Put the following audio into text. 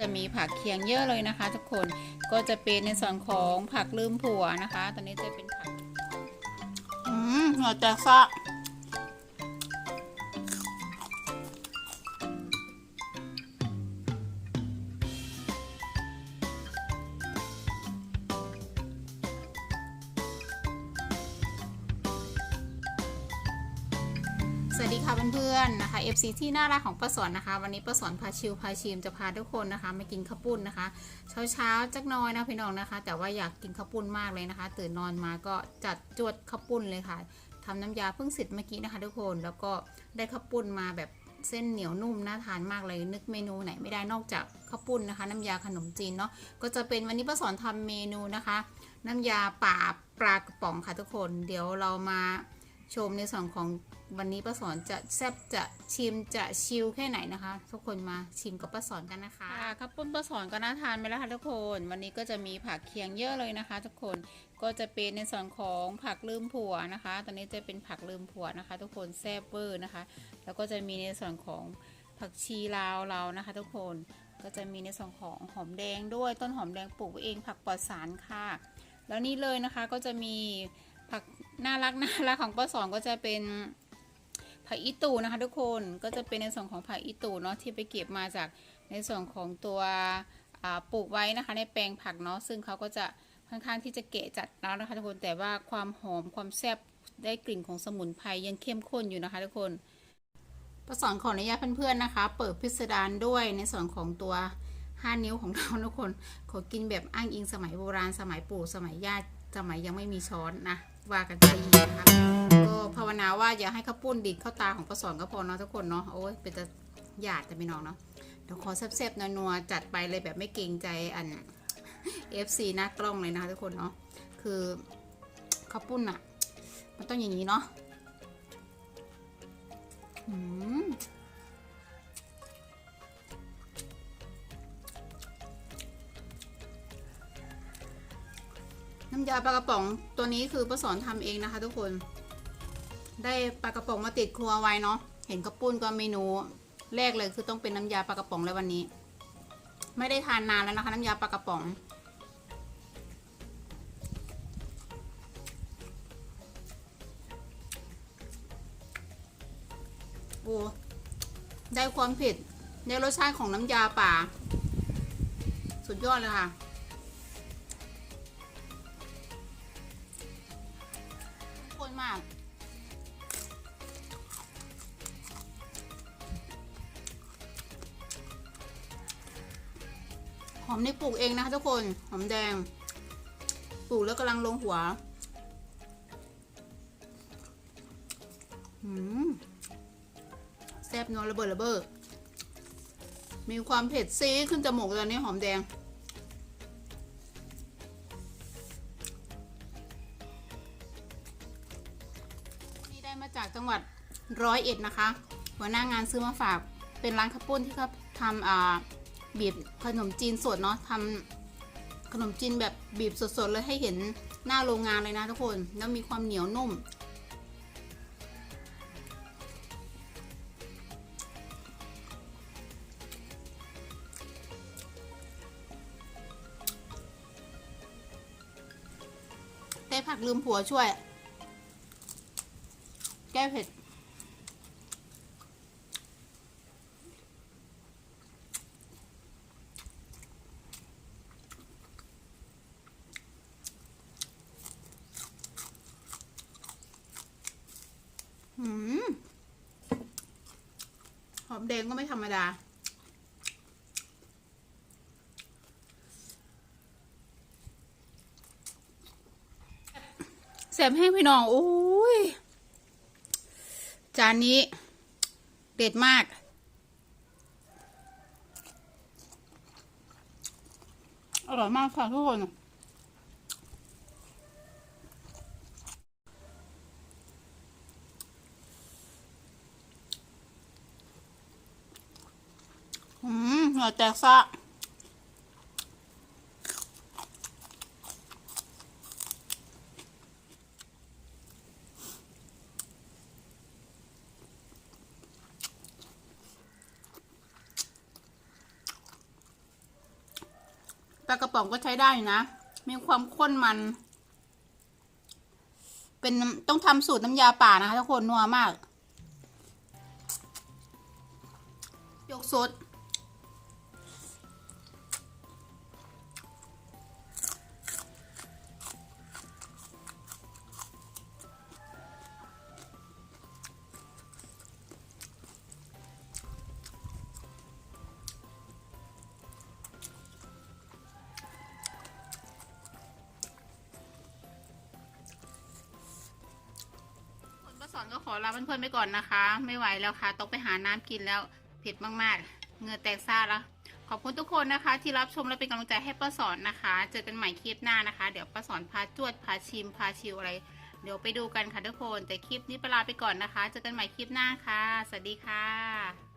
จะมีผักเคียงเยอะเลยนะคะ ทุกคนก็จะเป็นในส่วนของผักลืมผัวนะคะ ตอนนี้จะเป็นผักอืมเหงื่อแตกซะ สวัสดีค่ะเพื่อนๆนะคะ FC ที่น่ารักของป้าสอนนะคะ วันนี้ป้าสอนพาชิวพาชิมจะพาทุกคนนะคะมากินข้าวปุ้นนะคะ เช้าเช้าๆจักน้อยนะพี่น้องนะคะ แต่ว่าอยากกินข้าวปุ้นมากเลยนะคะ ตื่นนอนมาก็จัดจวดข้าวปุ้นเลยค่ะทำน้ำยาเพิ่งเสร็จเมื่อกี้นะคะ ทุกคนแล้วก็ได้ข้าวปุ้นมาแบบเส้นเหนียวนุ่มน่าทานมากเลยนึกเมนูไหนไม่ได้นอกจากข้าวปุ้นนะคะ น้ำยาขนมจีนเนาะก็จะเป็นวันนี้ป้าสอนทำเมนูนะคะ น้ำยาป่าปลากระป๋องค่ะทุกคน เดี๋ยวเรามา ชมในส่วนของวันนี้ป้าสอนจะแซ่บจะชิมจะชิลแค่ไหนนะคะ ทุกคนมาชิมกับป้าสอนกันนะคะข้าวปุ้นป้าสอนก็น่าทานไปแล้วค่ะทุกคน วันนี้ก็จะมีผักเคียงเยอะเลยนะคะ ทุกคนก็จะเป็นในส่วนของผักลืมผัวนะคะ ตอนนี้จะเป็นผักลืมผัวนะคะ ทุกคนแซ่บเวอร์นะคะ แล้วก็จะมีในส่วนของผักชีลาวเรานะคะ ทุกคนก็จะมีในส่วนของหอมแดงด้วยต้นหอมแดงปลูกเองผักปลอดสารค่ะ แล้วนี่เลยนะคะก็จะมีผัก น่ารักน่ารักของป้าสอนก็จะเป็นผักอีตูนะคะทุกคนก็จะเป็นในส่วนของผักอีตูเนาะที่ไปเก็บมาจากในส่วนของตัวปลูกไว้นะคะ ในแปลงผักเนาะซึ่งเขาก็จะค่อนข้างที่จะเกะจัดแล้วนะคะทุกคนแต่ว่าความหอมความแซ่บได้กลิ่นของสมุนไพรยังเข้มข้นอยู่นะคะทุกคนป้าสอนขออนุญาตเพื่อนๆนะคะ เปิดพิสดารด้วยในส่วนของตัว 5 นิ้วของเราทุกคน ขอกินแบบอ้างอิงสมัยโบราณสมัยปู่สมัยย่าสมัยยังไม่มีช้อนนะ ว่ากันไปนะคะก็ภาวนาว่าอย่าให้ข้าวปุ้นดิดเข้าตาของป้าสอนก็พอเนาะทุกคนเนาะโอ้ยเป็นจะหยาดแต่ไม่น้องเนาะเดี๋ยวขอแซ่บๆนัวๆจัดไปเลยแบบไม่เกรงใจอัน FC หน้ากล้องเลยนะคะทุกคนเนาะคือข้าวปุ้นอะมันต้องอย่างนี้เนาะอืม น้ำยาปลากระป๋องตัวนี้คือป้าสอนทำเองนะคะ ทุกคน ได้ปลากระป๋องมาติดครัวไว้เนาะเห็นกระปุ้นก็เมนูแรกเลยคือต้องเป็นน้ำยาปลากระป๋องเลยวันนี้ ไม่ได้ทานนานแล้วนะคะน้ำยาปลากระป๋องโอ้ได้ความเผ็ดได้รสชาติของน้ำยาป่า สุดยอดเลยค่ะ นมาก หอมนี่ปลูกเองนะคะทุกคน หอมแดง ปลูกแล้วกำลังลงหัวแซ่บนัวระเบิดระเบ้อมีความเผ็ดซีขึ้นจมูกตอนนี้หอมแดง จังหวัดร้อยเอ็ดนะคะ หัวหน้างานซื้อมาฝากเป็นร้านข้าวปุ้นที่เขาทำบีบขนมจีนสดเนาะทำขนมจีนแบบบีบสดๆเลยให้เห็นหน้าโรงงานเลยนะทุกคน แล้วมีความเหนียวนุ่ม ได้ผักลืมผัวช่วย ก้เผ็ด หืม หอมแดงก็ไม่ธรรมดาแสบแห้งพี่น้อง โอ้ จานนี้เด็ดมาก อร่อยมากค่ะทุกคนอืมหงื่อแตกซะ ปลากระป๋องก็ใช้ได้นะ มีความข้นมัน เป็นต้องทำสูตรน้ำยาป่านะคะทุกคนนัวมาก ยกสด ก็ขอลาเพื่อนๆไปก่อนนะคะ ไม่ไหวแล้วค่ะต้องไปหาน้ำกินแล้วเผ็ดมากๆเหงื่อแตกซ่าแล้ว ขอบคุณทุกคนนะคะ ที่รับชมและเป็นกำลังใจให้ป้าสอนนะคะ เจอกันใหม่คลิปหน้านะคะ เดี๋ยวป้าสอนพาจวดพาชิมพาชิวอะไร เดี๋ยวไปดูกันค่ะทุกคน แต่คลิปนี้ไปลาไปก่อนนะคะ เจอกันใหม่คลิปหน้าค่ะ สวัสดีค่ะ